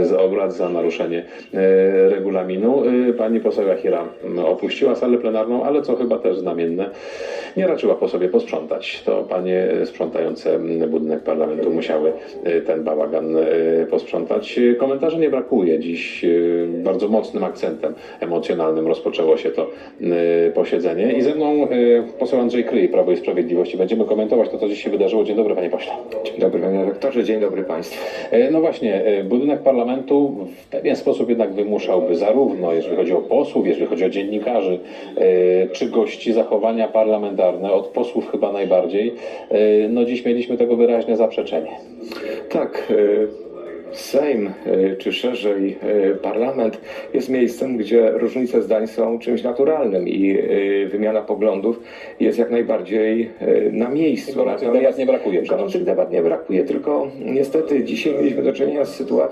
z obrad za naruszenie e, regulaminu. E, Pani poseł Jachira m, opuściła salę plenarną, ale co chyba też znamienne, nie raczyła po sobie posprzątać. To panie sprzątające m, budynek parlamentu musiały e, ten bałagan posprzątać. Komentarzy nie brakuje. Dziś bardzo mocnym akcentem emocjonalnym rozpoczęło się to posiedzenie. I ze mną poseł Andrzej Kryj, Prawo i Sprawiedliwości. Będziemy komentować to, co dziś się wydarzyło. Dzień dobry, panie pośle. Dzień dobry panie rektorze, dzień dobry państwu. No właśnie, budynek parlamentu w pewien sposób jednak wymuszałby zarówno, jeżeli chodzi o posłów, jeżeli chodzi o dziennikarzy, e, czy gości, zachowania parlamentarne, od posłów chyba najbardziej. E, No dziś mieliśmy tego wyraźne zaprzeczenie. Tak, e, Sejm, czy szerzej parlament jest miejscem, gdzie różnice zdań są czymś naturalnym i wymiana poglądów jest jak najbardziej na miejscu. Gorących debat nie brakuje. Gorących debat nie brakuje, tylko niestety dzisiaj mieliśmy do czynienia z sytuacją,